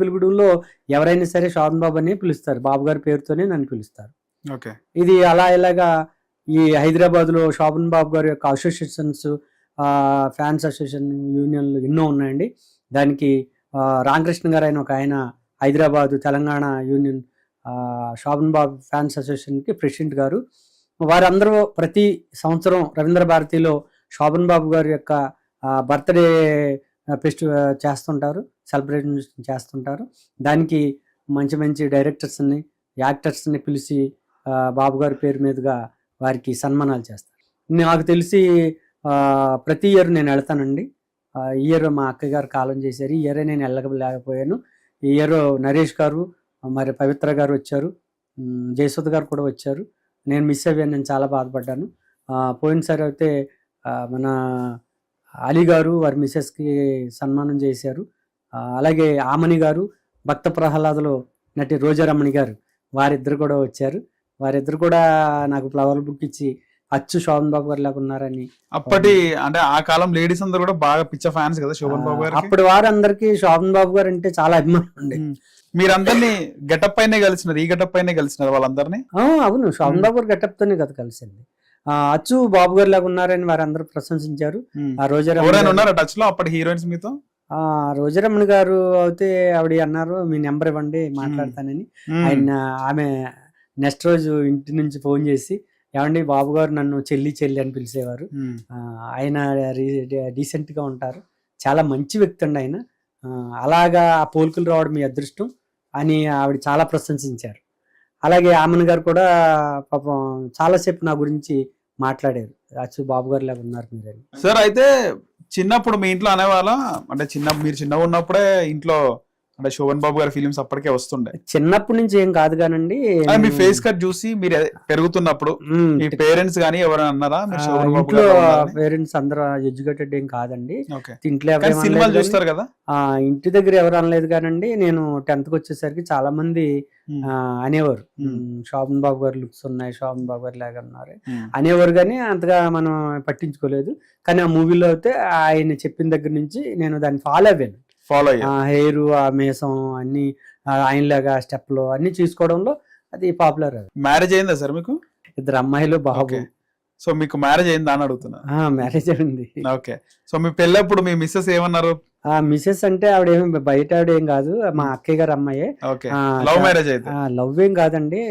పిలుగుడులో ఎవరైనా సరే శోభన్ బాబు అని పిలుస్తారు. బాబు గారి పేరుతోనే నన్ను పిలుస్తారు. ఓకే. ఇది అలా ఇలాగా ఈ హైదరాబాద్లో శోభన్ బాబు గారి యొక్క అసోసియేషన్స్ ఫ్యాన్స్ అసోసియేషన్ యూనియన్లు ఎన్నో ఉన్నాయండి. దానికి రామకృష్ణ గారు ఆయన ఒక ఆయన హైదరాబాద్ తెలంగాణ యూనియన్ శోభన్ బాబు ఫ్యాన్స్ అసోసియేషన్కి ప్రెసిడెంట్ గారు. వారందరూ ప్రతి సంవత్సరం రవీంద్ర భారతిలో శోభన్ బాబు గారి యొక్క బర్త్డే ఫెస్ట్ చేస్తుంటారు. సెలబ్రేషన్ చేస్తుంటారు. దానికి మంచి మంచి డైరెక్టర్స్ని యాక్టర్స్ని పిలిచి బాబు గారి పేరు మీదుగా వారికి సన్మానాలు చేస్తారు. నాకు తెలిసి ప్రతి ఇయర్ నేను వెళ్తానండి. ఈ ఇయర్ మా అక్క గారు కాలం చేశారు. ఈ ఇయర్ నేను వెళ్ళలేకపోయాను. ఈ ఇయర్ నరేష్ గారు మరి పవిత్ర గారు వచ్చారు. ఉమ్, జయసుధ గారు కూడా వచ్చారు. నేను మిస్ అయ్యాను నేను చాలా బాధపడ్డాను. పోయినసారి అయితే మన అలీ గారు వారి మిస్సెస్కి సన్మానం చేశారు. అలాగే ఆమని గారు భక్త ప్రహ్లాదలో నటి రోజారమణి గారు వారిద్దరు కూడా వచ్చారు. వారిద్దరు కూడా నాకు ఫ్లవర్ బుక్ ఇచ్చి అచ్చు శోభన్ బాబు గారు లాగా ఉన్నారని అప్పటి అంటే ఆ కాలం లేడీస్ అందరూ కూడా బాగా పిచ్చ ఫ్యాన్స్ కదా శోభన్ బాబు గారు అప్పటి వారందరికీ శోభన్ బాబు గారు అంటే చాలా అభిమానం ఉండే మీరందరినీ గెటప్ పైనే కలిసినారు ఈ గెటప్ పైనే కలిసినారు వాళ్ళందరినీ? అవును. శోభన్ బాబు గారు గెటప్ తోనే కదా కలిసింది. అచ్చు బాబు గారు లాగా ఉన్నారని వారందరూ ప్రశంసించారు. ఆ రోజారమణి ఎవరైనా గారు- ఉన్నారా టచ్లో అప్పటి హీరోయిన్స్ మీతో? ఆ రోజారమణి గారు అయితే ఆవిడ అన్నారు మీ నెంబర్ ఇవ్వండి మాట్లాడతానని. ఆయన ఆమె నెక్స్ట్ రోజు ఇంటి నుంచి ఫోన్ చేసి ఏమండి బాబు గారు నన్ను చెల్లి చెల్లి అని పిలిచేవారు. ఆయన డీసెంట్గా ఉంటారు. చాలా మంచి వ్యక్తి అండి ఆయన. అలాగా ఆ పోలికలు రావడం మీ అదృష్టం అని ఆవిడ చాలా ప్రశంసించారు. అలాగే ఆమెన్ గారు కూడా పాపం చాలాసేపు నా గురించి మాట్లాడారు. అచ్చు బాబు గారు లాగా ఉన్నారు మీరు సార్ అయితే చిన్నప్పుడు మీ ఇంట్లో అనేవాళ్ళ? అంటే చిన్న మీరు చిన్నగా ఉన్నప్పుడే ఇంట్లో అంటే శోభన్ బాబు గారి ఫిలిమ్స్ అప్పటికే వస్తుండే. చిన్నప్పటి నుంచి ఏం కాదు కానండి. మీ ఫేస్ కట్ చూసి మీరు పెరుగుతున్నప్పుడు. మీ పేరెంట్స్ గానీ ఎవరైనా అన్నారా? ఇంట్లో? పేరెంట్స్ అందరూ ఎడ్యుకేటెడ్ ఏం కాదండి. ఇంట్లో సినిమాలు చూస్తారు కదా? ఇంటి దగ్గర ఎవరు అనలేదు కానండి నేను టెన్త్కి వచ్చేసరికి చాలా మంది అనేవారు. మ్మ్. "మ్మ్, శోభన్ బాబు గారు లుక్స్ ఉన్నాయి శోభన్ బాబు గారు లాగా ఉన్నారు. అనేవారు కానీ అంతగా మనం పట్టించుకోలేదు. కానీ ఆ మూవీలో అయితే ఆయన చెప్పిన దగ్గర నుంచి నేను దాన్ని ఫాలో అయ్యాను. ఫాలో హెయిర్ ఆ మేసం అన్ని ఆ, ఆయనలాగా స్టెప్లు అన్ని చూసుకోవడంలో అది పాపులర్ అది. మ్యారేజ్ అయిందా సార్ మీకు? ఇద్దరు అమ్మాయిలు బాబు. సో మీకు మ్యారేజ్ అయిందా అని అడుగుతున్నా. మ్యారేజ్ అయింది. ఓకే. సో మీ పెళ్ళప్పుడు మీ మిస్సెస్ ఏమన్నారు? ఆ మిసెస్ అంటే ఆవిడ ఏమి బయట ఆవిడ ఏం కాదు. మా అక్కయ్య గారు అమ్మాయే. లవ్ మ్యారేజ్ అయితే? లవ్ ఏం కాదండి.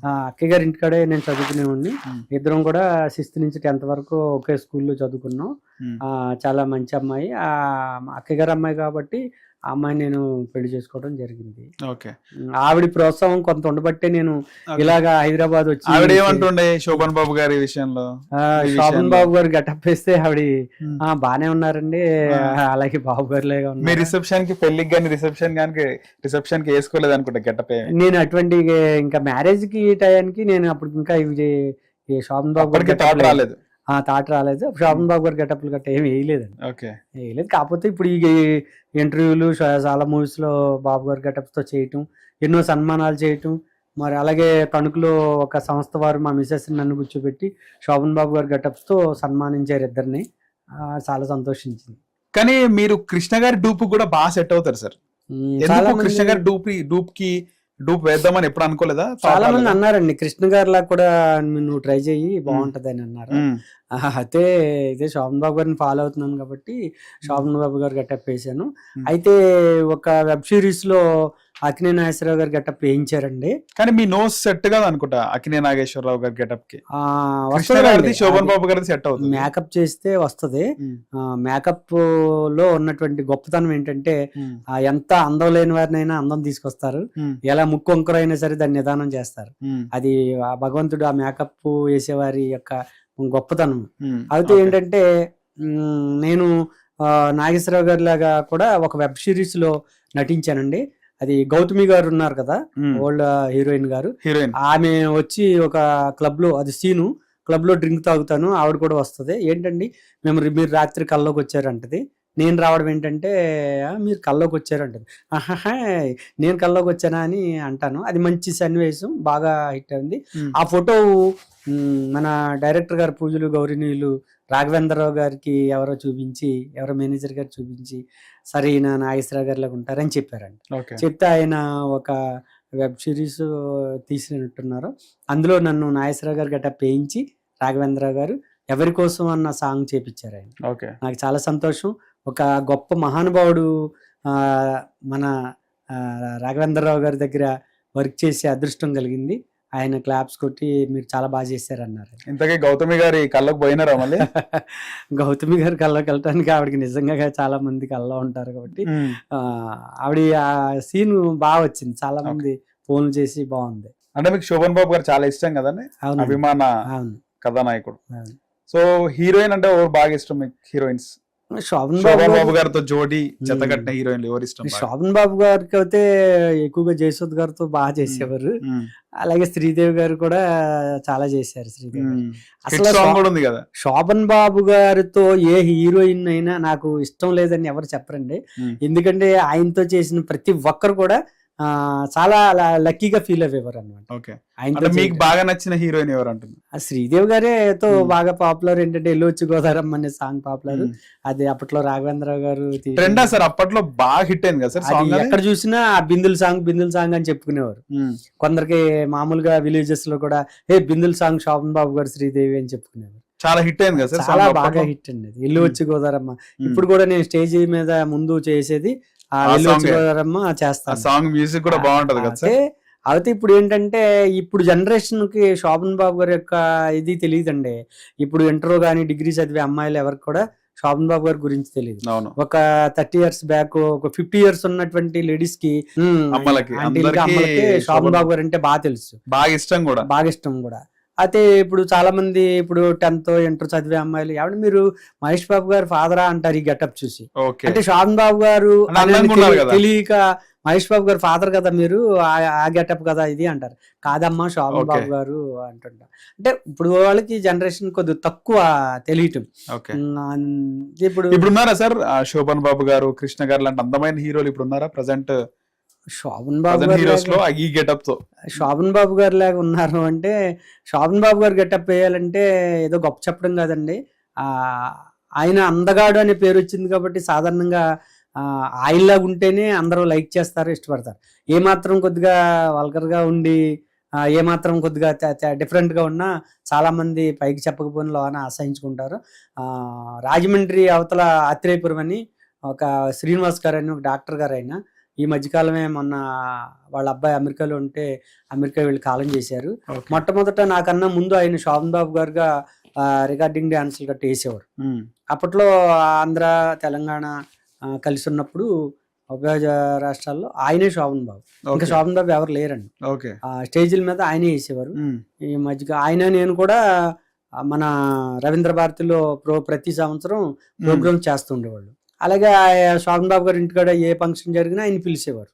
అక్కయ్య గారి ఇంటికాడే నేను చదువుకునేవాడిని. ఇద్దరం కూడా సిక్స్త్ నుంచి టెన్త్ వరకు ఒకే స్కూల్లో చదువుకున్నాం. చాలా మంచి అమ్మాయి. అక్కయ్య గారి అమ్మాయి కాబట్టి ఆ అమ్మాయిని నేను పెళ్ళి చేసుకోవడం జరిగింది ఓకే ఆవిడ ప్రోత్సాహం కొంత ఉండబట్టే నేను. ఇలాగా హైదరాబాద్ వచ్చి ఆవిడ ఏమంటుండే శోభన్ బాబు గారి విషయంలో శోభన్? బాబు గారు గెటప్ వేస్తే ఆవిడ బానే ఉన్నారండి. అలాగే బాబు గారు మీ ఉన్నారు రిసెప్షన్కి పెళ్ళికి కానీ రిసెప్షన్ కానీ రిసెప్షన్కి వేసుకోలేదు అనుకుంటా గెటప్ నేను అటువంటి ఇంకా మ్యారేజ్కి టయానికి నేను అప్పుడు ఇంకా ఇవి ఈ శోభన్ బాబు గారి అప్పటికి getup థాట్ లేదు. రాలేదు ఆ థాట్ రాలేదు. శోభన్ బాబు గారి గెటప్లు గట్ట ఏమి వేయలేదండి ఓకే. వేయలేదు. కాకపోతే ఇప్పుడు ఈ ఇంటర్వ్యూలు చాలా మూవీస్లో బాబు గారి గెటప్స్తో చేయటం ఎన్నో సన్మానాలు చేయటం మరి అలాగే తణుకులో ఒక సంస్థ వారు మా మిసెస్ నన్ను కూర్చోబెట్టి శోభన్ బాబు గారి గెటప్స్తో సన్మానించారు ఇద్దరిని. చాలా సంతోషించింది. కానీ మీరు కృష్ణ గారి డూప్ కూడా బాగా సెట్ అవుతారు సార్. కృష్ణ గారి డూప్ డూప్కి డూప్ వేద్దామని ఎప్పుడు అనుకోలేదా? చాలా మంది? అన్నారండి కృష్ణ గారి లాగా కూడా నువ్వు ట్రై చేయి బాగుంటది అని అన్నారు అయితే ఇదే శోభన్ బాబు గారిని ఫాలో అవుతున్నాను కాబట్టి శోభన్ బాబు గారు వేసాను Hmm. అయితే ఒక వెబ్ సిరీస్లో అక్కినే నాగేశ్వరరావు గారు గెటప్ వేయించారండి కానీ మీ నోస్ సెట్ కాదు అనుకుంటా అకినే నాగేశ్వరరావు గారి గెటప్కి శోభన్ బాబు గారిది సెట్ అవుతుంది మేకప్ చేస్తే వస్తది. మేకప్లో ఉన్నటువంటి గొప్పతనం ఏంటంటే ఎంత అందం లేని వారినైనా అందం తీసుకొస్తారు. ఎలా ముక్కు వంకర అయినా సరే దాన్ని నిదానం చేస్తారు. అది ఆ భగవంతుడు ఆ మేకప్ వేసేవారి యొక్క గొప్పతనం. అయితే. ఏంటంటే నేను నాగేశ్వరరావు గారి లాగా కూడా ఒక వెబ్ సిరీస్లో నటించానండి అది గౌతమి గారు ఉన్నారు కదా. ఓల్డ్ హీరోయిన్ గారు. హీరోయిన్. ఆమె వచ్చి ఒక క్లబ్లో అది సీను క్లబ్లో డ్రింక్ తాగుతాను ఆవిడ కూడా వస్తది. ఏంటండి మేము మీరు రాత్రి కల్లోకి వచ్చారంటది. నేను రావడం ఏంటంటే "ఆ, మీరు కల్లోకి వచ్చారు అంటారు ఆహాహా నేను కల్లోకి వచ్చానా అని అంటాను. అది మంచి సన్నివేశం బాగా హిట్ అయింది. ఆ ఫోటో మన డైరెక్టర్ గారు పూజలు గౌరీనీయులు రాఘవేంద్రరావు గారికి ఎవరో చూపించి ఎవరో మేనేజర్ గారు చూపించి సరే ఈయన నాగేశ్వరరావు గారిలాగా ఉంటారని చెప్పారంట. చెప్తే ఆయన ఒక వెబ్ సిరీస్ తీసినట్టున్నారు. అందులో నన్ను నాగేశ్వరరావు గారు గట్ట వేయించి రాఘవేంద్రరావు గారు ఎవరి కోసం అన్న సాంగ్ చేపించారు ఆయన. ఓకే. నాకు చాలా సంతోషం. ఒక గొప్ప మహానుభావుడు ఆ, మన రాఘవేంద్రరావు గారి దగ్గర వర్క్ చేసే అదృష్టం కలిగింది. ఆయన క్లాప్స్ కొట్టి మీరు చాలా బాగా చేశారు అన్నారు ఇంతకీ గౌతమి గారి కళ్ళకు పోయినారా మళ్ళీ? గౌతమి గారి కళ్ళకి వెళ్ళటానికి ఆవిడకి నిజంగా చాలా మంది కళ్ళలో ఉంటారు కాబట్టి ఆవిడ ఆ సీన్ బాగా వచ్చింది. చాలా మంది ఫోన్లు చేసి బాగుంది. అంటే మీకు శోభన్ బాబు గారు చాలా ఇష్టం కదండి? అభిమాన కథానాయకుడు. సో హీరోయిన్ అంటే ఎవరు బాగా ఇష్టం మీకు హీరోయిన్స్? శోభన్ బాబు గారితో జోడీ జత ఉమ్. కట్టిన హీరోయిన్లు ఎవరు ఇష్టం? శోభన్ బాబు గారికి అయితే ఎక్కువగా జయసుద్ గారితో బాగా చేసేవారు. అలాగే శ్రీదేవి గారు కూడా చాలా చేశారు శ్రీదేవి. అసలు శోభన్ బాబు గారితో ఏ హీరోయిన్ అయినా నాకు ఇష్టం లేదని ఎవరు చెప్పరండి. ఎందుకంటే ఆయనతో చేసిన ప్రతి ఒక్కరు కూడా చాలా లక్కీగా ఫీల్ అయ్యేవారు అనమాట ఓకే. మీకు. బాగా నచ్చిన హీరోయిన్ ఎవరు ఆ శ్రీదేవి గారేతో ఉమ్. బాగా పాపులర్ ఏంటంటే ఎల్లు వచ్చి గోదారమ్మ అనే సాంగ్ పాపులర్ ఉమ్. అది అప్పట్లో రాఘవేంద్రరావు గారు ట్రెండా సార్ అప్పట్లో బాగా హిట్ అయింది కదా సార్ ఎక్కడ చూసినా ఆ బిందుల్ సాంగ్ బిందుల్ సాంగ్ అని చెప్పుకునేవారు. కొందరికి మామూలుగా విలేజెస్లో కూడా ఏ బిందుల్ సాంగ్ శోభన్ బాబు గారు శ్రీదేవి అని చెప్పుకునేవారు. చాలా హిట్ అయింది కదా సార్ చాలా బాగా? హిట్ అండి ఇల్లు వచ్చి గోదారమ్మ. ఇప్పుడు కూడా నేను స్టేజ్ మీద ముందు చేసేది వచ్చి సాంగే. మ్యూజిక్ కూడా బాగుంటది కదా అయితే ఇప్పుడు ఏంటంటే ఇప్పుడు జనరేషన్కి శోభన్ బాబు గారి యొక్క ఇది తెలియదండి. ఇప్పుడు ఇంటర్ గానీ డిగ్రీ చదివే అమ్మాయిలు ఎవరికి కూడా శోభన్ బాబు గారి గురించి తెలియదు. ఒక థర్టీ ఇయర్స్ బ్యాక్ ఒక ఫిఫ్టీ ఇయర్స్ ఉన్నటువంటి లేడీస్కి అమ్మలకి, శోభన్ బాబు గారు అంటే బాగా తెలుసు. బాగా ఇష్టం కూడా. బాగా ఇష్టం కూడా. అయితే ఇప్పుడు చాలా మంది ఇప్పుడు టెన్త్ ఇంటర్ చదివే అమ్మాయిలు ఎవరు మీరు మహేష్ బాబు గారు ఫాదరా అంటారు ఈ గెటప్ చూసి. అంటే శోభన్ బాబు గారు. తెలియక మహేష్ బాబు గారు ఫాదర్ కదా మీరు ఆ- గెటప్ కదా ఇది అంటారు. కాదమ్మా ఓకే. బాబు గారు అంటుంటా అంటే ఇప్పుడు వాళ్ళకి జనరేషన్ కొద్దిగా తక్కువ తెలియటం. ఇప్పుడు ఇప్పుడు ఉన్నారా సార్ శోభన్ బాబు గారు కృష్ణ గారు లాంటి అందమైన హీరోలు ఇప్పుడు ఉన్నారా? ప్రజెంట్ శోభన్ బాబు హీరోస్లో ఈ గెటప్తో శోభన్ బాబు గారు లాగా ఉన్నారు అంటే శోభన్ బాబు గారు గెటప్ వేయాలంటే ఏదో గొప్ప చెప్పడం కాదండి. ఆ ఆయన అందగాడు అనే పేరు వచ్చింది కాబట్టి సాధారణంగా ఆయనలాగా ఉంటేనే అందరూ లైక్ చేస్తారు ఇష్టపడతారు. ఏమాత్రం కొద్దిగా వల్గర్గా ఉండి ఏమాత్రం కొద్దిగా త- త- different గా ఉన్నా చాలా మంది పైకి చెప్పకపోయిన లోన అసహించుకుంటారు ఆ, రాజమండ్రి అవతల ఆత్రేయపురం అని ఒక శ్రీనివాస్ గారు అని ఒక డాక్టర్ గారు అయినా ఈ మధ్యకాలమే మొన్న వాళ్ళ అబ్బాయి అమెరికాలో ఉంటే అమెరికా వెళ్ళి కాలం చేశారు. మొట్టమొదట నాకన్నా ముందు ఆయన శోభన్ బాబు గారుగా రికార్డింగ్ డాన్సులు గట్ట వేసేవారు. అప్పట్లో ఆంధ్ర తెలంగాణ కలిసి ఉన్నప్పుడు ఉభయ రాష్ట్రాల్లో ఆయనే శోభన్ బాబు ఇంకా. శోభన్ బాబు ఎవరు లేరండి ఓకే ఆ స్టేజీల మీద ఆయనే వేసేవారు. ఈ మధ్యగా ఆయన నేను కూడా మన రవీంద్ర భారతిలో ప్రో ప్రతి సంవత్సరం ప్రోగ్రామ్ చేస్తుండేవాళ్ళు అలాగే ఆ శోభన్ బాబు గారి ఇంటికాడ ఏ ఫంక్షన్ జరిగినా ఆయన పిలిచేవారు.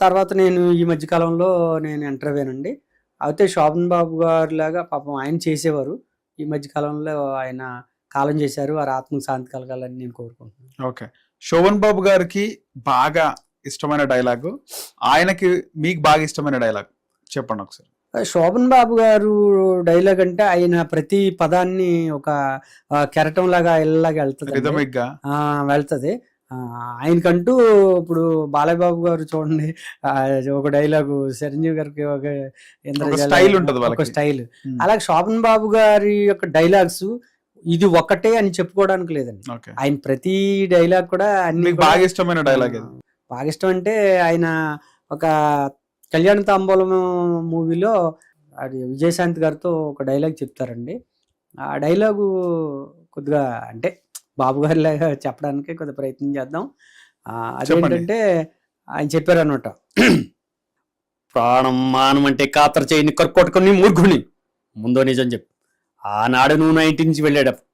తర్వాత నేను ఈ మధ్యకాలంలో నేను ఎంటర్ అయ్యానండి. అయితే శోభన్ బాబు గారి లాగా పాపం ఆయన చేసేవారు. ఈ మధ్య కాలంలో ఆయన కాలం చేశారు. వారి ఆత్మకు శాంతి కలగాలని నేను కోరుకుంటున్నాను. ఓకే. శోభన్ బాబు గారికి బాగా ఇష్టమైన డైలాగ్ ఆయనకి మీకు బాగా ఇష్టమైన డైలాగ్ చెప్పండి ఒకసారి. శోభన్ బాబు గారు డైలాగ్ అంటే ఆయన ప్రతి పదాన్ని ఒక కెరటం లాగా ఇళ్ళలాగా వెళ్తుంది. వెళ్తది ఆయనకంటూ ఇప్పుడు బాలయ్య బాబు గారు చూడండి ఒక డైలాగు చిరంజీవి గారికి ఒక style ఉంటది ఒక. స్టైల్. అలాగే శోభన్ బాబు గారి యొక్క డైలాగ్స్ ఇది ఒకటే అని చెప్పుకోవడానికి లేదండి. ఆయన ప్రతి డైలాగ్ కూడా అన్ని బాగా ఇష్టమైన డైలాగ్ బాగా ఇష్టం అంటే ఆయన ఒక కళ్యాణ తాంబూలం మూవీలో అది విజయశాంతి గారితో ఒక డైలాగ్ చెప్తారండి. ఆ డైలాగు కొద్దిగా అంటే బాబు గారి లాగా చెప్పడానికి కొద్దిగా ప్రయత్నం చేద్దాం. ఆ, అదేంటంటే ఆయన చెప్పారు అనమాట ప్రాణం మానం అంటే కాతర చేయని కొట్టుకొని మూర్ఖుని. ముందో నిజం చెప్పు. ఆనాడు నువ్వు నా ఇంటి నుంచి వెళ్ళాడప్పుడు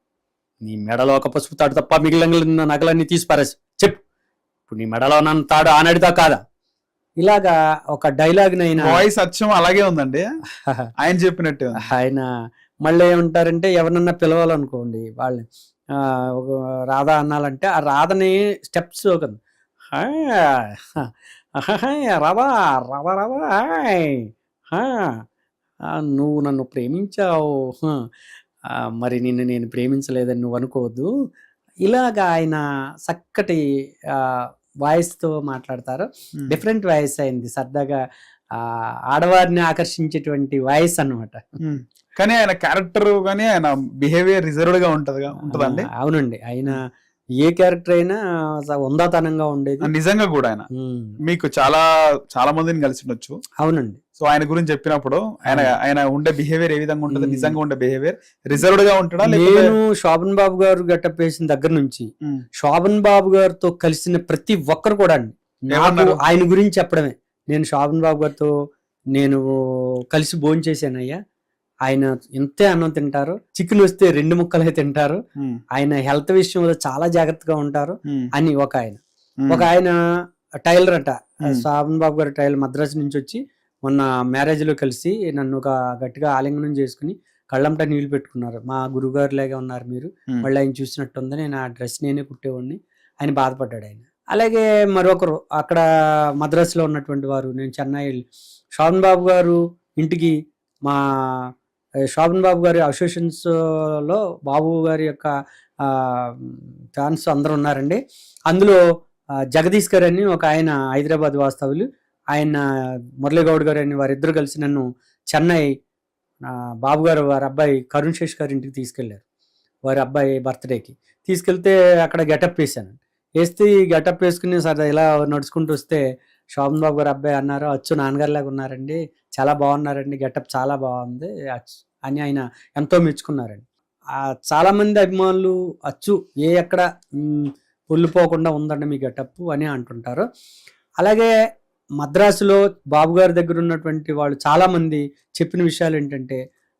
నీ మెడలో ఒక పసుపు తాడు తప్ప మిగిలిన నగలన్నీ తీసి పారేసి చెప్పు. ఇప్పుడు నీ మెడలో నన్ను తాడు ఆనాడిదా కాదా? ఇలాగా ఒక డైలాగ్ నైనా వాయిస్ అచ్చం అలాగే ఉందండి ఆయన చెప్పినట్టే. ఆయన మళ్ళీ ఏమంటారంటే ఎవరన్నా పిలవాలనుకోండి వాళ్ళని ఒక రాధ అన్నాలంటే ఆ రాధని స్టెప్స్ ఒక రవా రవ ఆ, నువ్వు నన్ను ప్రేమించావు మరి నిన్ను నేను ప్రేమించలేదని నువ్వు అనుకోవద్దు ఇలాగా ఆయన చక్కటి వాయిస్తో మాట్లాడతారు. డిఫరెంట్ వాయిస్ అయింది. సరదాగా ఆ, ఆడవారిని ఆకర్షించేటువంటి వాయిస్ అన్నమాట. ఉమ్. కానీ ఆయన క్యారెక్టర్ కానీ ఆయన బిహేవియర్ రిజర్వ్డ్గా ఉంటది ఉంటదండి అవునండి. ఆయన ఏ క్యారెక్టర్ అయినా ఉందాతనంగా ఉండేది. నిజంగా కూడా ఆయన. మీకు చాలా చాలా మందిని కలిసి ఉండొచ్చు. అవునండి. సో ఆయన గురించి చెప్పినప్పుడు ఆయన అవును. ఆయన ఉండే బిహేవియర్ ఏ విధంగా ఉంటుంది ఉమ్. నిజంగా ఉండే బిహేవియర్ రిజర్వ్డ్గా ఉంటాడా నేను శోభన్ బాబు గారు గెటప్ వేసిన దగ్గర నుంచి ఉమ్. శోభన్ బాబు గారితో కలిసిన ప్రతి ఒక్కరు కూడా అండి? ఆయన గురించి చెప్పడమే నేను శోభన్ బాబు గారితో నేను కలిసి భోజనం చేశానయ్యా ఆయన ఇంతే అన్నం తింటారు చికెన్ వస్తే రెండు ముక్కలే తింటారు. ఆయన హెల్త్ విషయంలో చాలా జాగ్రత్తగా ఉంటారు. అని ఒక ఆయన. ఒక ఆయన టైలర్ అట Hmm. శోభన్ బాబు గారు టైలర్ మద్రాసు నుంచి వచ్చి మొన్న మ్యారేజ్లో కలిసి నన్ను ఒక గట్టిగా ఆలింగనం చేసుకుని కళ్ళంట నీళ్ళు పెట్టుకున్నారు. మా గురుగారు లాగా ఉన్నారు మీరు. మళ్ళీ ఆయన చూసినట్టుంది నేను ఆ డ్రెస్ నేనే కుట్టేవాడిని. ఆయన బాధపడ్డాడు ఆయన. అలాగే మరొకరు అక్కడ మద్రాసులో ఉన్నటువంటి వారు నేను చెన్నై శోభన్ బాబు గారు ఇంటికి మా శోభన్ బాబు గారి అసోసియేషన్స్లో బాబు గారి యొక్క ఫ్యాన్స్ అందరూ ఉన్నారండి. అందులో జగదీష్ గారు అని ఒక ఆయన హైదరాబాద్ వాస్తవులు ఆయన మురళీగౌడ్ గారు అని వారిద్దరు కలిసి నన్ను చెన్నై బాబు గారు వారి అబ్బాయి కరుణ్ శేష్ గారి ఇంటికి తీసుకెళ్ళారు. వారి అబ్బాయి బర్త్డేకి. తీసుకెళ్తే అక్కడ గెటప్ వేసాను వేస్తే ఈ గెటప్ వేసుకుని సరే ఇలా నడుచుకుంటూ వస్తే శోభన్ బాబు గారు అబ్బాయి అన్నారు అచ్చు నాన్నగారిలాగా ఉన్నారండి. చాలా బాగున్నారండి. గెటప్ చాలా బాగుంది. అచ్చు అని ఆయన ఎంతో మెచ్చుకున్నారండి. చాలామంది అభిమానులు అచ్చు ఏ ఎక్కడ పొల్లిపోకుండా ఉందండి మీ గెటప్ అని అంటుంటారు. అలాగే మద్రాసులో బాబు గారి దగ్గర ఉన్నటువంటి వాళ్ళు చాలా మంది చెప్పిన విషయాలు ఏంటంటే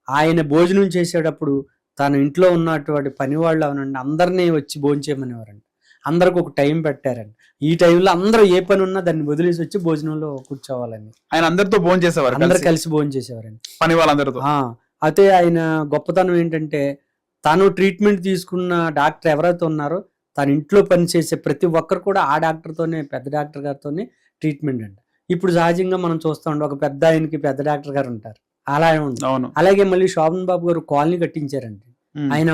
ఆయన భోజనం చేసేటప్పుడు తన ఇంట్లో ఉన్నటువంటి పని వాళ్ళు అవనండి. అందరినీ వచ్చి భోజనం చేయమనేవారండి. అందరికి ఒక టైం పెట్టారండి. ఈ టైంలో అందరూ ఏ పని ఉన్నా దాన్ని వదిలేసి వచ్చి భోజనంలో కూర్చోవాలని ఆయన అందరితో భోజనం చేసేవారు అందరు కలిసి. భోజనం చేసేవారండి. పని వాళ్ళందరితో? అయితే ఆయన గొప్పతనం ఏంటంటే తను ట్రీట్మెంట్ తీసుకున్న డాక్టర్ ఎవరైతే ఉన్నారో తన ఇంట్లో పనిచేసే ప్రతి ఒక్కరు కూడా ఆ డాక్టర్తోనే పెద్ద డాక్టర్ గారితోనే ట్రీట్మెంట్ అండి. ఇప్పుడు సహజంగా మనం చూస్తాం ఒక పెద్ద ఆయనకి పెద్ద డాక్టర్ గారు ఉంటారు. అలా ఉంది అవును. అలాగే మళ్ళీ శోభన్ బాబు గారు కాలనీ కట్టించారండి. ఆయన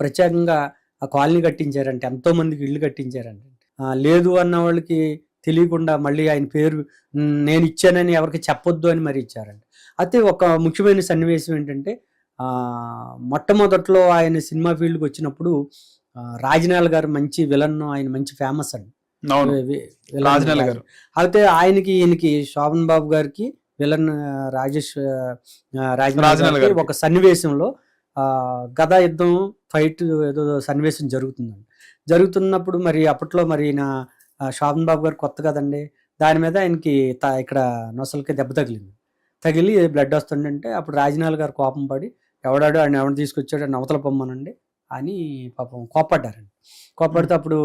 ప్రత్యేకంగా ఆ కాలనీ కట్టించారంటే. ఎంతో మందికి ఇల్లు కట్టించారండి లేదు అన్న వాళ్ళకి తెలియకుండా మళ్ళీ ఆయన పేరు "ఉమ్, నేను ఇచ్చానని ఎవరికి చెప్పొద్దు అని మరి ఇచ్చారండి అయితే ఒక ముఖ్యమైన సన్నివేశం ఏంటంటే ఆ, మొట్టమొదట్లో ఆయన సినిమా ఫీల్డ్కి వచ్చినప్పుడు రాజనాల్ గారు మంచి విలన్ ఆయన మంచి ఫేమస్ అండి. అయితే ఆయనకి ఈయనకి శోభన్ బాబు గారికి విలన్ రాజేష్ గారికి. ఒక సన్నివేశంలో ఆ, గదా యుద్ధం ఫైట్ ఏదో సన్నివేశం జరుగుతుందండి. జరుగుతున్నప్పుడు మరి అప్పట్లో మరి నా శోభన్ బాబు గారు కొత్త కదండి. దాని మీద ఆయనకి త- ఇక్కడ నొసలకి దెబ్బ తగిలింది. తగిలి బ్లడ్ వస్తుందంటే అప్పుడు రాజనాల్ గారు కోపం పడి ఎవడాడు ఆయన ఎవరిని తీసుకొచ్చాడు ఆయన అవతల పొమ్మనండి అని పాపం కోప్పడ్డారండి. కోప్పడితే అప్పుడు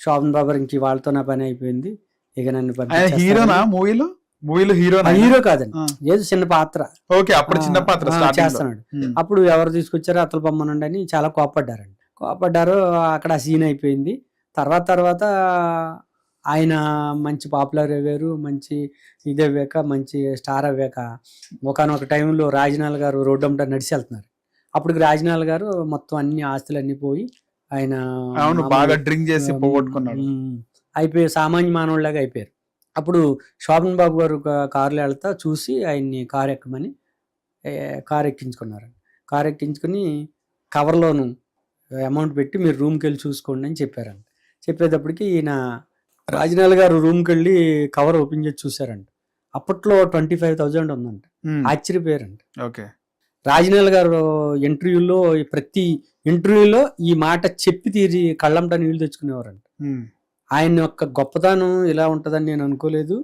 శోభన్ బాబు ఇంక వాళ్ళతో నా పని అయిపోయింది. ఇక నన్ను. హీరోనా మూవీలో? మూవీలో హీరోనా ఆ, హీరో కాదండి. ఏదో చిన్న పాత్ర. ఓకే అప్పుడు చిన్న పాత్ర చేస్తున్నాడు. అప్పుడు ఎవరు తీసుకొచ్చారో అతలు పొమ్మనండి అని చాలా కోపడ్డారండి. కోపడ్డారు అక్కడ సీన్ అయిపోయింది. తర్వాత తర్వాత ఆయన మంచి పాపులర్ అయ్యారు మంచి ఇది అవ్వాక మంచి స్టార్ అవ్వాక ఒకనొక టైంలో రాజనాల్ గారు రోడ్డు అమ్మట నడిచి వెళ్తున్నారు. అప్పుడు రాజనాల్ గారు మొత్తం అన్ని ఆస్తులు అన్ని పోయి ఆయన అవును బాగా డ్రింక్ చేసి పోగొట్టుకున్నాడు. అయిపోయి సామాన్య మానవుడిలాగా అయిపోయారు. అప్పుడు శోభన్ బాబు గారు ఒక కారులో వెళ్తా చూసి ఆయన్ని కారు ఎక్కమని కారు ఎక్కించుకున్నారు. కారు ఎక్కించుకుని కవర్లోను అమౌంట్ పెట్టి మీరు రూమ్కి వెళ్ళి చూసుకోండి అని చెప్పారంట. చెప్పేటప్పటికి ఈయన రాజనాల్ గారు రూమ్కి వెళ్ళి కవర్ ఓపెన్ చేసి చూసారంట అప్పట్లో ట్వంటీ ఫైవ్ థౌజండ్ ఉందంట. ఆశ్చర్యపోయారంట. ఓకే. రాజనాల్ గారు ఇంటర్వ్యూలో ప్రతి ఇంటర్వ్యూలో ఈ మాట చెప్పి తీరి కళ్ళంట నీళ్ళు తెచ్చుకునేవారంట. ఆయన యొక్క గొప్పతనం ఇలా ఉంటుందని నేను అనుకోలేదు.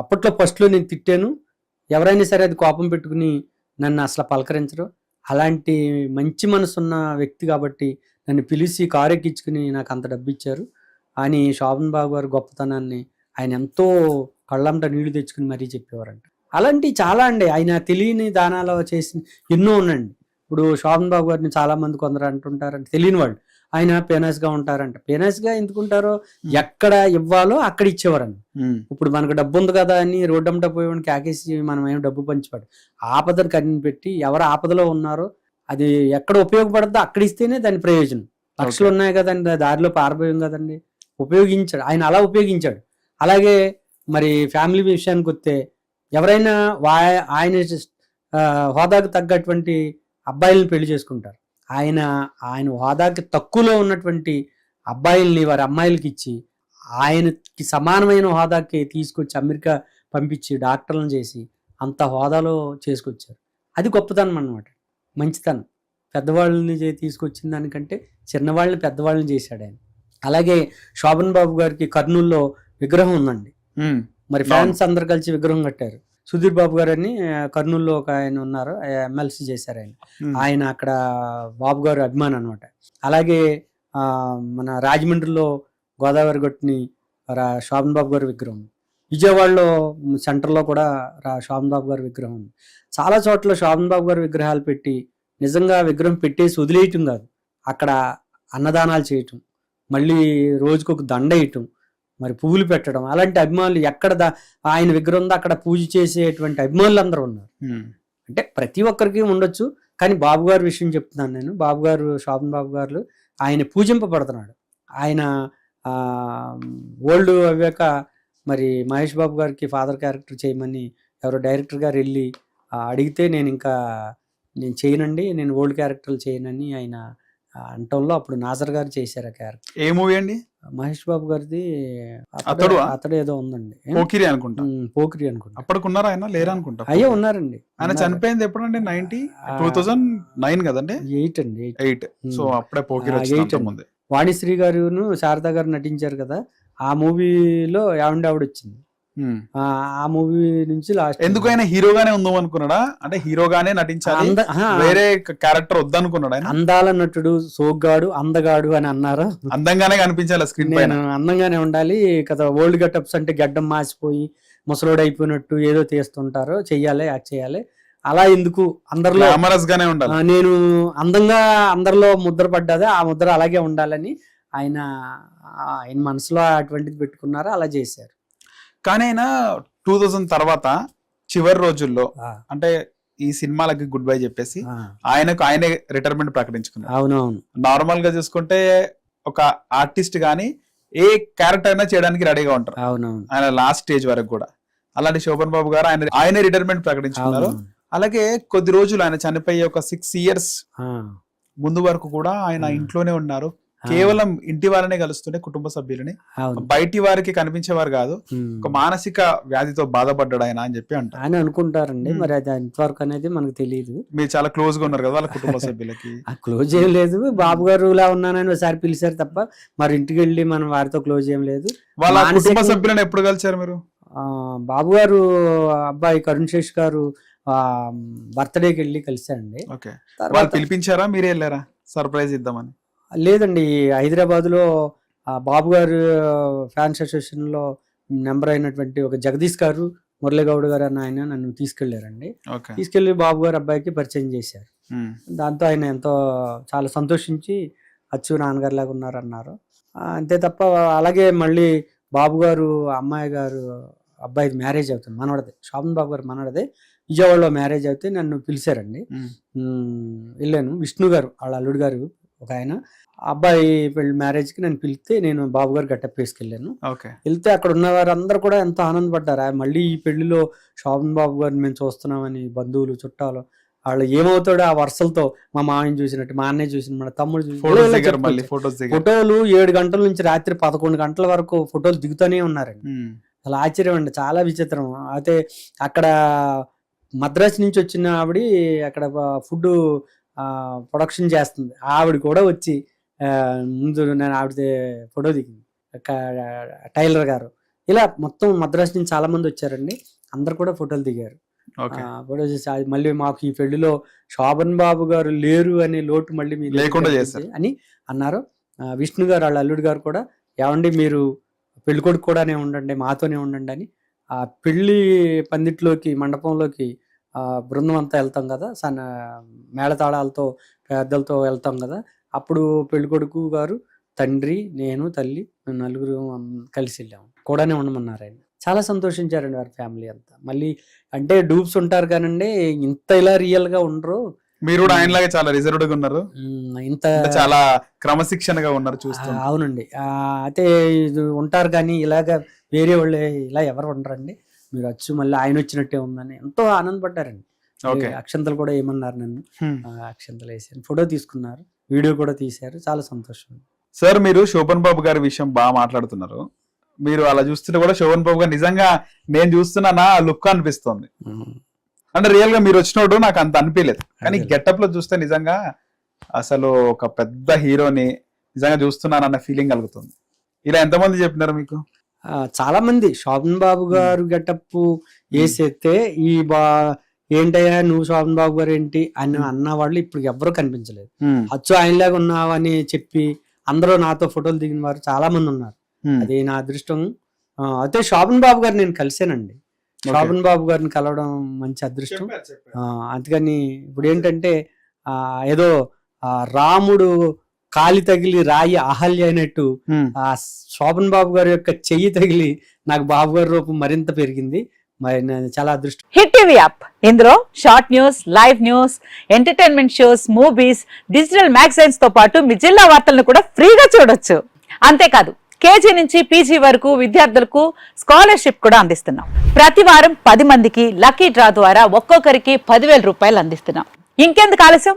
అప్పట్లో ఫస్ట్లో నేను తిట్టాను. ఎవరైనా సరే అది కోపం పెట్టుకుని నన్ను అసలు పలకరించరు. అలాంటి మంచి మనసున్న వ్యక్తి కాబట్టి నన్ను పిలిచి కారు ఎక్కించుకుని నాకు అంత డబ్బు ఇచ్చారు అని శోభన్ బాబు గారి గొప్పతనాన్ని ఆయన ఎంతో కళ్ళంట నీళ్ళు తెచ్చుకుని మరీ చెప్పేవారంట. అలాంటి చాలా అండి. ఆయన తెలియని దానాలు చేసి ఎన్నో ఉన్నాయండి. ఇప్పుడు శోభన్ బాబు గారిని చాలా మంది కొందరు అంటుంటారంట తెలియని వాళ్ళు. ఆయన పేనస్గా ఉంటారంట. పేనస్గా ఎందుకుంటారో ఎక్కడ ఇవ్వాలో అక్కడ ఇచ్చేవారండి. ఇప్పుడు మనకు డబ్బు ఉంది కదా అని రోడ్డంట పోయేవాడిని కాకేసి మనం ఏం డబ్బు పంచిపాడు ఆపదను కన్ని పెట్టి ఎవరు ఆపదలో ఉన్నారో అది ఎక్కడ ఉపయోగపడద్దో అక్కడ ఇస్తేనే దాని ప్రయోజనం. లక్షలు ఉన్నాయి కదండి. దారిలో పారబోయం కదండి. ఉపయోగించాడు. ఆయన అలా ఉపయోగించాడు. అలాగే మరి ఫ్యామిలీ విషయానికి వస్తే ఎవరైనా వా- ఆయన హోదాకు తగ్గటువంటి అబ్బాయిలను పెళ్ళి చేసుకుంటారు. ఆయన ఆయన హోదాకి తక్కువలో ఉన్నటువంటి అబ్బాయిల్ని వారి అమ్మాయిలకి ఇచ్చి ఆయనకి సమానమైన హోదాకి తీసుకొచ్చి అమెరికా పంపించి డాక్టర్లను చేసి అంత హోదాలో చేసుకొచ్చారు. అది గొప్పతనం అన్నమాట. మంచితనం. పెద్దవాళ్ళని తీసుకొచ్చిన దానికంటే చిన్నవాళ్ళని పెద్దవాళ్ళని చేశాడు ఆయన. అలాగే శోభన్ బాబు గారికి కర్నూల్లో విగ్రహం ఉందండి. మరి ఫ్యాన్స్ అందరు కలిసి విగ్రహం కట్టారు. సుధీర్ బాబు గారు అని ఆ, కర్నూల్లో ఒక ఆయన ఉన్నారు ఎమ్మెల్సీ చేశారు ఆయన. ఆయన అక్కడ బాబు గారు అభిమాని అనమాట అలాగే మన రాజమండ్రిలో గోదావరి గట్టుని రా- శోభన్ బాబు గారి విగ్రహం. విజయవాడలో సెంటర్లో కూడా రా శోభన్ బాబు గారి విగ్రహం ఉంది. చాలా చోట్ల శోభన్ బాబు గారి విగ్రహాలు పెట్టి నిజంగా విగ్రహం పెట్టేసి వదిలేయటం కాదు. అక్కడ అన్నదానాలు చేయటం మళ్ళీ రోజుకు ఒక దండ వేయటం మరి పువ్వులు పెట్టడం. అలాంటి అభిమానులు ఎక్కడ దా- ఆయన విగ్రహం ఉందో అక్కడ పూజ చేసేటువంటి అభిమానులు అందరూ ఉన్నారు అంటే ప్రతి ఒక్కరికి ఉండొచ్చు కానీ బాబు గారి విషయం చెప్తున్నాను నేను. బాబు గారు శోభన్ బాబు గారు ఆయన పూజింపబడుతున్నాడు. ఆయన ఓల్డ్ అవ్వాక మరి మహేష్ బాబు గారికి ఫాదర్ క్యారెక్టర్ చేయమని ఎవరో డైరెక్టర్ గారు వెళ్ళి అడిగితే నేను ఇంకా నేను చేయనండి నేను ఓల్డ్ క్యారెక్టర్లు చేయనని ఆయన అంటంలో అప్పుడు నాజర్ గారు చేశారు ఆ క్యారెక్టర్. ఏ మూవీ అండి? మహేష్ బాబు గారిది అతడు? అతడు ఏదో ఉందండి? పోకిరి అనుకుంటా పోకిరి అనుకుంటా అప్పటికున్నారా ఆయన లేరా అనుకుంటా అయ్యో ఉన్నారండి ఆయన. చనిపోయింది ఎప్పుడండి నైన్టీ టూ థౌజండ్ నైన్ కదండి ఎయిట్ అండి ఎయిట్ ఎయిట్ సో. అప్పుడే పోకిరి eight అంతకుముందే. వాణిశ్రీ గారును శారద గారు నటించారు కదా ఆ మూవీలో ఏమండి ఆవిడ వచ్చింది. ఆ ఆ మూవీ నుంచి లాస్ట్. ఎందుకు ఆయన హీరోగానే ఉందాం అనుకున్నాడా అంటే హీరోగానే నటించాలి. వేరే క్యారెక్టర్ వద్దనుకున్నాడు ఆయన? అందాల నటుడు సోగ్గాడు అందగాడు అని అన్నారు? అందంగానే కనిపించాలి స్క్రీన్ పైన. నేను అందంగానే ఉండాలి. కదా ఓల్డ్ గెటప్స్ అంటే గడ్డం మాసిపోయి ముసలోడు అయిపోయినట్టు ఏదో తీస్తుంటారు చెయ్యాలి యాక్ట్ చేయాలి. అలా ఎందుకు? అందరిలో గ్లామరస్ గానే ఉండాలి. నేను అందంగా అందరిలో ముద్ర పడ్డదే? ఆ ముద్ర అలాగే ఉండాలని ఆయన ఆయన మనసులో అటువంటిది పెట్టుకున్నారు? అలా చేశారు. కానీ ఆయన టూ థౌజండ్ తర్వాత చివరి రోజుల్లో అంటే ఈ సినిమాలకి గుడ్ బై చెప్పేసి ఆయనకు ఆయనే రిటైర్మెంట్ ప్రకటించుకున్నారు. అవునవును. నార్మల్గా చూసుకుంటే ఒక ఆర్టిస్ట్ గానీ ఏ క్యారెక్టర్ అయినా చేయడానికి రెడీగా ఉంటారు. అవునవును. ఆయన లాస్ట్ స్టేజ్ వరకు కూడా. అలాంటి శోభన్ బాబు గారు ఆయన ఆయనే రిటైర్మెంట్ ప్రకటించుకున్నారు. అలాగే కొద్ది రోజులు ఆయన చనిపోయి ఒక సిక్స్ ఇయర్స్ ముందు వరకు కూడా ఆయన. ఇంట్లోనే ఉన్నారు. కేవలం ఇంటి వారనే కలుస్తుండే కుటుంబ సభ్యులని. బయటి వారికి కనిపించేవారు కాదు. ఒక మానసిక వ్యాధితో బాధపడ్డాడు ఆయన అని చెప్పి అంటారు. అని అనుకుంటారండి. మరి అది ఎంతవరకు అనేది మనకు తెలియదు మీరు చాలా క్లోజ్గా ఉన్నారు కదా వాళ్ళ కుటుంబ సభ్యులకి. క్లోజ్ ఏం లేదు. బాబు గారు ఇలా ఉన్నానని ఒకసారి పిలిచారు తప్ప మరి ఇంటికి వెళ్ళి మనం వారితో క్లోజ్ ఏం లేదు. వాళ్ళ కుటుంబ సభ్యులను ఎప్పుడు కలిసారు మీరు? బాబు గారు అబ్బాయి కరుణ్ శేష్ గారు బర్త్డేకి వెళ్ళి కలిశారండి. ఓకే. వాళ్ళు పిలిపించారా? మీరే వెళ్ళారా? సర్ప్రైజ్ ఇద్దామని. లేదండి హైదరాబాద్లో బాబు గారు ఫ్యాన్స్ అసోసియేషన్లో నెంబర్ అయినటువంటి ఒక జగదీష్ గారు మురళీగౌడ్ గారు అన్న ఆయన నన్ను తీసుకెళ్ళారండి. తీసుకెళ్ళి బాబు గారు అబ్బాయికి పరిచయం చేశారు. దాంతో ఆయన ఎంతో చాలా సంతోషించి అచ్చు నాన్నగారు లాగా ఉన్నారన్నారు. ఆ, అంతే తప్ప అలాగే మళ్ళీ బాబు గారు అమ్మాయి గారు అబ్బాయి మ్యారేజ్ అవుతుంది మనవడదే. శోభన్ బాబు గారు మనవడదే. విజయవాడలో మ్యారేజ్ అయితే నన్ను పిలిచారండి. వెళ్ళాను. విష్ణు గారు వాళ్ళ అల్లుడు గారు ఒక ఆయన అబ్బాయి పెళ్ళి మ్యారేజ్కి నన్ను పిలిస్తే నేను బాబు గారు గట్టప్ వేసుకెళ్ళాను. ఓకే. వెళ్తే అక్కడ ఉన్న వారందరూ కూడా ఎంతో ఆనందపడ్డారు. మళ్ళీ ఈ పెళ్ళిలో శోభన్ బాబు గారిని మేము చూస్తున్నామని బంధువులు చుట్టాలు వాళ్ళు ఏమవుతాడో ఆ వరుసలతో మా మామయ్యని చూసినట్టు మా అన్నయ్య చూసిన మన తమ్ముడు ఫోటోలు ఏడు గంటల నుంచి రాత్రి పదకొండు గంటల వరకు ఫోటోలు దిగుతూనే ఉన్నారండి. ఉమ్. అసలు ఆశ్చర్యం అండి చాలా విచిత్రం. అయితే అక్కడ మద్రాసు నుంచి వచ్చిన ఆవిడ అక్కడ ఫుడ్ ప్రొడక్షన్ చేస్తుంది. ఆవిడ కూడా వచ్చి ముందు నేను ఆవిడ ఫోటో దిగింది. టైలర్ గారు. ఇలా మొత్తం మద్రాసు నుంచి చాలా మంది వచ్చారండి. అందరు కూడా ఫోటోలు దిగారు. ఫోటోలు చేసి అది మళ్ళీ మాకు ఈ పెళ్ళిలో శోభన్ బాబు గారు లేరు అనే లోటు మళ్ళీ మీ దగ్గరికి లేకుండా చేశారు. అని అన్నారు. విష్ణు గారు వాళ్ళ అల్లుడు గారు కూడా ఏమండి మీరు పెళ్ళి కొడుకు కూడానే ఉండండి మాతోనే ఉండండి అని. ఆ పెళ్ళి పందిట్లోకి మండపంలోకి బృందం అంతా వెళ్తాం కదా సన్న మేళతాళాలతో పెద్దలతో వెళ్తాం కదా అప్పుడు పెళ్ళికొడుకు గారు తండ్రి నేను తల్లి మేము నలుగురు కలిసి వెళ్ళాము. కూడానే ఉండమన్నారు ఆయన చాలా సంతోషించారండి వారి ఫ్యామిలీ అంతా. మళ్ళీ అంటే డూప్స్ ఉంటారు కానండి ఇంత ఇలా రియల్గా ఉండరు. మీరు కూడా ఆయనలాగే చాలా రిజర్వ్డ్గా ఉన్నారు ఇంత చాలా క్రమశిక్షణగా ఉన్నారు చూస్తున్నారు అవునండి. అయితే ఉంటారు కానీ ఇలాగ వేరే వాళ్ళు ఇలా ఎవరు ఉండరండి. మీరు వచ్చి మళ్ళీ ఆయన వచ్చినట్టే ఉందని ఎంతో ఆనందపడ్డారండి. ఓకే. అక్షంతలు కూడా ఏమన్నారు నన్ను? అక్షంతలు వేసాను ఫోటో తీసుకున్నారు. వీడియో కూడా తీశారు. చాలా సంతోషం. సార్ మీరు శోభన్ బాబు గారి విషయం బాగా మాట్లాడుతున్నారు. మీరు అలా చూస్తుంటే కూడా శోభన్ బాబు గారు నిజంగా నేను చూస్తున్నానా లుక్ అనిపిస్తుంది. అంటే రియల్గా మీరు వచ్చినప్పుడు నాకు అంత అనిపించలేదు కానీ. గెటప్లో చూస్తే నిజంగా అసలు ఒక పెద్ద హీరోని నిజంగా చూస్తున్నానన్న ఫీలింగ్ కలుగుతుంది. ఇలా ఎంతమంది చెప్పినారు మీకు? ఆ, చాలా మంది శోభన్ బాబు గారు గెటప్ వేసేస్తే ఈ బా ఏంటయ్యా నువ్వు శోభన్ బాబు గారు ఏంటి అని అన్న వాళ్ళు ఇప్పుడు ఎవ్వరూ కనిపించలేదు. అచ్చు ఆయనలాగా ఉన్నావని చెప్పి అందరూ నాతో ఫోటోలు దిగిన వారు చాలా మంది ఉన్నారు అది నా అదృష్టం. అయితే శోభన్ బాబు గారు నేను కలిసానండి శోభన్ బాబు గారిని కలవడం మంచి అదృష్టం. ఆ, అందుకని ఇప్పుడు ఏంటంటే ఆ ఏదో ఆ రాముడు కాలి తగిలి రాయి అహల్య అయినట్టు. ఆ శోభన్ బాబు గారి యొక్క చెయ్యి తగిలి నాకు బాబు గారి రూపం మరింత పెరిగింది. మరి నేను చాలా అదృష్టం. Hit TV app. ఇందులో short news live news entertainment shows movies digital మ్యాగజైన్స్తో పాటు మీ జిల్లా వార్తలను కూడా ఫ్రీగా చూడొచ్చు. అంతేకాదు కేజీ నుంచి పీజీ వరకు విద్యార్థులకు స్కాలర్షిప్ కూడా అందిస్తున్నాం. ప్రతి వారం పది మందికి లక్కీ డ్రా ద్వారా ఒక్కొక్కరికి పదివేల రూపాయలు అందిస్తున్నాం. ఇంకెందుకు ఆలస్యం?